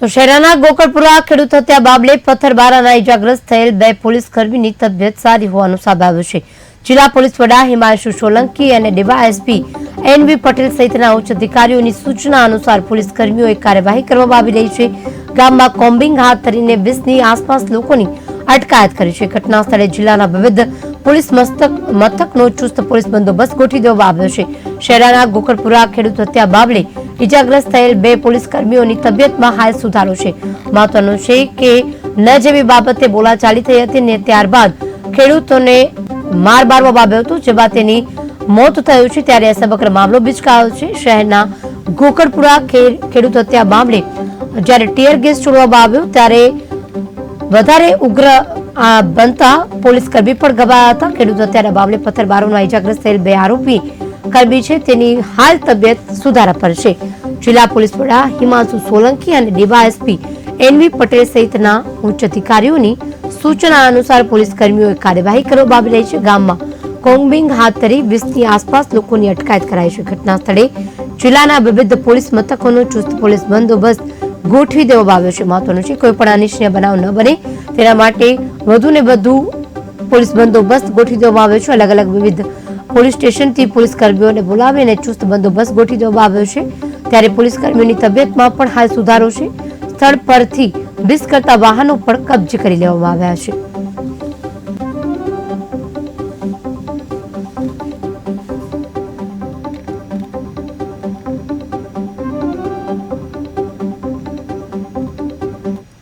તો શહેરાના ગોકળપુરા ખેડૂત હત્યા બાબલે પથ્થરબારાના ઇજાગ્રસ્ત થયેલ બે પોલીસ કર્મીની તબિયત સારી હોવાનું સામે છે. જિલ્લા પોલીસ વડા હિમાંશુ સોલંકી અને ડીવાયએસપી એનવી પટેલ સહિતના ઉચ્ચ અધિકારીઓની સૂચના અનુસાર પોલીસ કર્મીઓએ કાર્યવાહી કરવામાં આવી રહી છે. ગામમાં કોમ્બિંગ હાથ ધરીને વીસની આસપાસ લોકોની અટકાયત કરી છે. ઘટના સ્થળે જિલ્લાના વિવિધ પોલીસ મથકનો ચુસ્ત પોલીસ બંદોબસ્ત ગોઠવી દેવામાં આવ્યો છે. શહેરાના ગોકળપુરા ખેડૂત હત્યા મામલે ઇજાગ્રસ્ત થયેલ બે પોલીસ કર્મીઓની તબિયતમાં હાલ સુધારો છે. મહત્વનું છે કે ન જેવી બાબતે બોલાચાલી થઈ હતી ને ત્યારબાદ ખેડૂતોને માર મારવા આવ્યો હતો, જેમાં તેની મોત થયું છે. ત્યારે આ સમગ્ર મામલો બિચકાયો છે. શહેરના ગોકળપુરા ખેડૂત હત્યા મામલે જ્યારે ટીયર ગેસ છોડવામાં આવ્યો, ત્યારે વધારે ઉગ્ર બનતા પોલીસ કર્મી પણ ગવાયા હતા. ખેડૂત હત્યાના મામલે પથ્થરમારોના ઇજાગ્રસ્ત થયેલ બે આરોપી કર્મી છે. તેની હાલ તબિયત સુધારા પર છે. જિલ્લા પોલીસ વડા હિમાંશુ સોલંકી અને ડીવાયએસપી એનવી પટેલ સહિતના ઉચ્ચ અધિકારીઓની સૂચના અનુસાર પોલીસ કર્મીઓએ કાર્યવાહી કરવા આવી રહી છે. ગામમાં કોંગબિંગ હાથ ધરી વીસની આસપાસ લોકોની અટકાયત કરાઈ છે. ઘટના સ્થળે જિલ્લાના વિવિધ પોલીસ મથકોનો ચુસ્ત પોલીસ બંદોબસ્ત ગોઠવી દેવામાં આવ્યો છે. મહત્વનું છે, કોઈ પણ અનિચ્છનીય બનાવ ન બને. તેના માટે વધુ ને વધુ પોલીસ બંદોબસ્ત ગોઠવી દેવામાં આવ્યો છે. અલગ અલગ વિવિધ પોલીસ સ્ટેશનથી પોલીસ કર્મીઓને બોલાવીને ચુસ્ત બંદોબસ્ત ગોઠવી દેવામાં આવ્યો છે. ત્યારે પોલીસ કર્મીઓની તબિયતમાં પણ હાલ સુધારો છે. સ્થળ પરથી વીસ કરતા વાહનો પણ કબજે કરી લેવામાં આવ્યા છે.